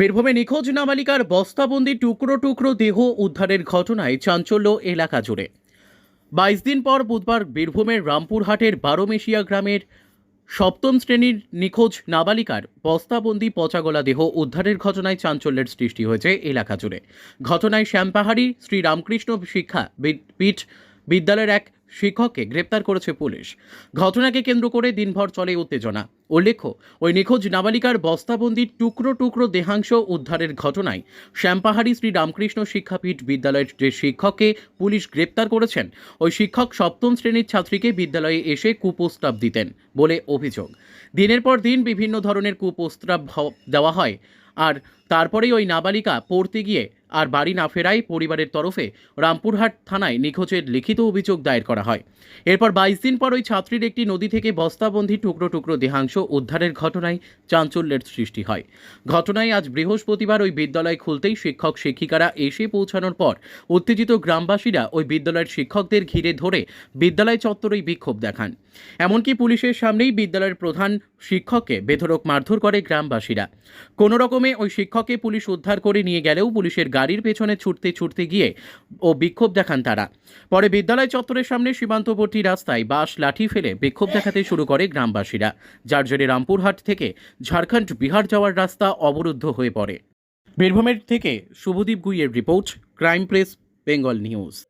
বীরভূমে নিখোঁজ নাবালিকার বস্তাবন্দি টুকরো টুকরো দেহ উদ্ধারের ঘটনায় চাঞ্চল্য এলাকা জুড়ে। বাইশ দিন পর বুধবার বীরভূমের রামপুরহাটের বারোমেশিয়া গ্রামের সপ্তম শ্রেণির নিখোঁজ নাবালিকার বস্তাবন্দি পচাগলা দেহ উদ্ধারের ঘটনায় চাঞ্চল্যের সৃষ্টি হয়েছে এলাকা জুড়ে। ঘটনায় শ্যামপাহাড়ি শ্রী রামকৃষ্ণ শিক্ষা পীঠ বিদ্যালয়ের এক শিক্ষককে গ্রেপ্তার করেছে পুলিশ। ঘটনাকে কেন্দ্র করে দিনভর চলে উত্তেজনা। উল্লেখ্য, ওই নিখোঁজ নাবালিকার বস্তাবন্দির টুকরো টুকরো দেহাংশ উদ্ধারের ঘটনায় শ্যামপাহাড়ি শ্রী রামকৃষ্ণ শিক্ষাপীঠ বিদ্যালয়ের যে শিক্ষককে পুলিশ গ্রেপ্তার করেছেন, ওই শিক্ষক সপ্তম শ্রেণির ছাত্রীকে বিদ্যালয়ে এসে কুপ্রস্তাব দিতেন বলে অভিযোগ। দিনের পর দিন বিভিন্ন ধরনের কুপ্রস্তাব দেওয়া হয়। আর তারপরেই ওই নাবালিকা পড়তে গিয়ে আর বাড়ি না ফেরায় পরিবারের তরফে রামপুরহাট থানায় নিখোঁজের লিখিত অভিযোগ দায়ের করা হয়। এরপর বাইশ দিন পর ওই ছাত্রীর একটি নদী থেকে বস্তাবন্ধী টুকরো টুকরো দেহাংশ উদ্ধারের ঘটনায় চাঞ্চল্যের সৃষ্টি হয়। ঘটনায় আজ বৃহস্পতিবার ওই বিদ্যালয় খুলতেই শিক্ষক শিক্ষিকারা এসে পৌঁছানোর পর উত্তেজিত গ্রামবাসীরা ওই বিদ্যালয়ের শিক্ষকদের ঘিরে ধরে বিদ্যালয় চত্বরেই বিক্ষোভ দেখান। এমনকি পুলিশের সামনেই বিদ্যালয়ের প্রধান শিক্ষককে বেধড়ক মারধর করে গ্রামবাসীরা। কোনো রকমে ওই শিক্ষককে পুলিশ উদ্ধার করে নিয়ে গেলেও পুলিশের গাড়ির পেছনে ছুটতে ছুটতে গিয়ে ও বিক্ষোভ দেখান তারা। পরে বিদ্যালয় চত্বরের সামনে সীমান্তবর্তী রাস্তায় বাস লাঠি ফেলে বিক্ষোভ দেখাতে শুরু করে গ্রামবাসীরা। যার জেরে রামপুরহাট থেকে ঝাড়খণ্ড বিহার যাওয়ার রাস্তা অবরুদ্ধ হয়ে পড়ে। বীরভূমের থেকে Subhadip গুইয়ের report, crime press, Bengal news.